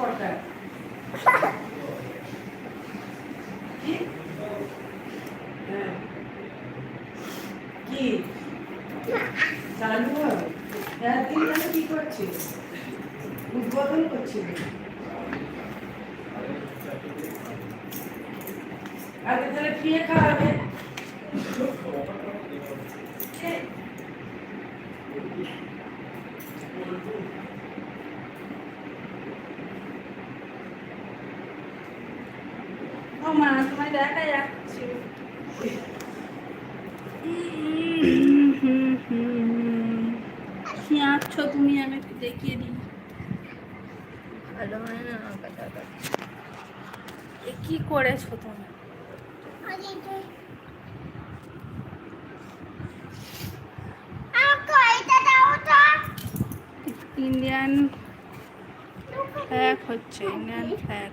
পড়কার কি? চালু হবে? তাহলে কি করছিস উদ্বোধন করছিস আগে তাহলে খেয়ে খাওয়াবে। ও মা তোমায় দেখা যাচ্ছে। কি আঁকছো তুমি? আমি একটু দেখিয়ে দিই। ভালো হয় না আঁকাটা এ কি করেছ তুমি? ইন্ডিয়ান ফ্ল্যাগ হচ্ছে ইন্ডিয়ান ফ্ল্যাগ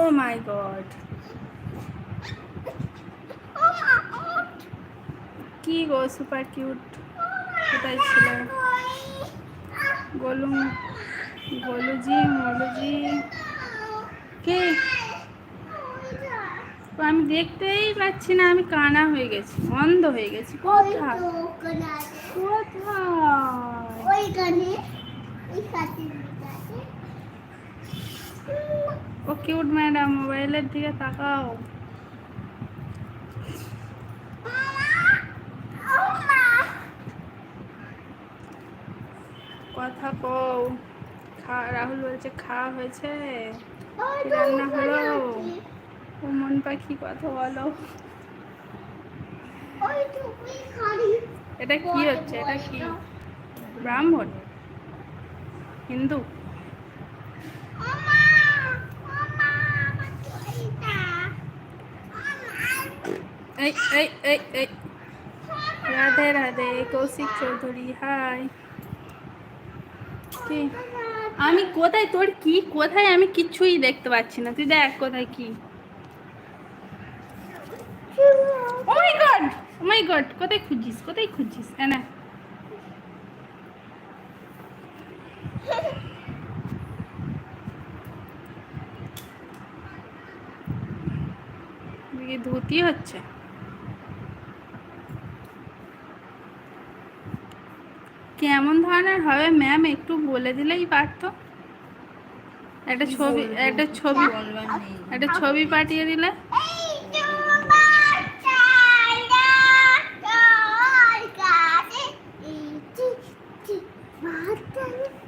ও মাই গড কি গো সুপার কিউট কোথায় ছিল? গোলু গোলুজি মলুজি। কে? আমি দেখতেই পাচ্ছি না আমি কানা হয়ে গেছি অন্ধ হয়ে গেছি। আছে ও কিউট ম্যাডাম মোবাইলের দিকে তাকাও। কথা কও। খা রাহুল বলছে খাওয়া হয়েছে? রান্না হলো? ও মন পাখি কথা বলো। এটা কি হচ্ছে? এটা কি? ব্রাহ্মণ? হিন্দু? এই এই এই এই। রাধে রাধে কৌশিক চৌধুরী হাই। কি? আমি কোথায়? তোর কি? কোথায় আমি কিচ্ছুই দেখতে পাচ্ছি না। তুই দেখ কোথায় কি। মাই গড মাই গড কোথায় খুঁজছিস? কোথায় খুঁজছিস? না। ধুতি হচ্ছে। কেমন ধরনের হবে ম্যাম একটু বলে দিলেই পারতো। একটা ছবি একটা ছবি একটা ছবি পাঠিয়ে দিলে।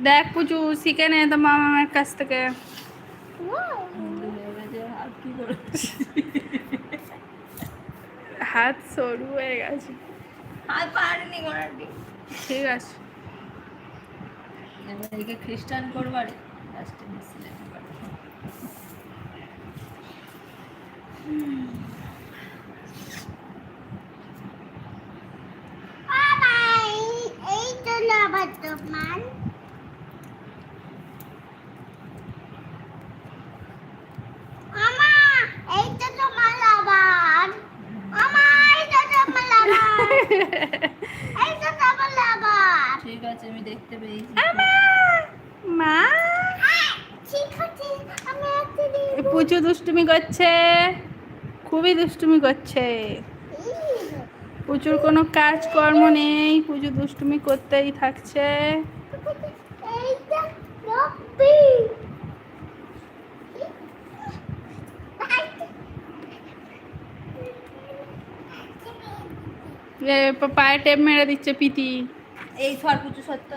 দেখ পুচু শিখে নে তো মামার কাছ থেকে। হাত সরু হয়ে গেছে। হাত পারেনি ঠিক আছে। একে খ্রিস্টান করবারে লাস্টে মুসলিম এই তো দোকান আমা এই তো তোমার লাবার আমা এই তো তোমার লাবার এই তো তোমার লাবার ঠিক আছে, আমি দেখতে পেয়েছি। মা! পুচু দুষ্টুমি করছে। খুবই দুষ্টুমি করছে। পুচুর কোনো কাজকর্ম নেই, পুজো দুষ্টুমি করতেই থাকছে। পায়ে টেপ মেরে দিচ্ছে পিতি এই সর সত্য।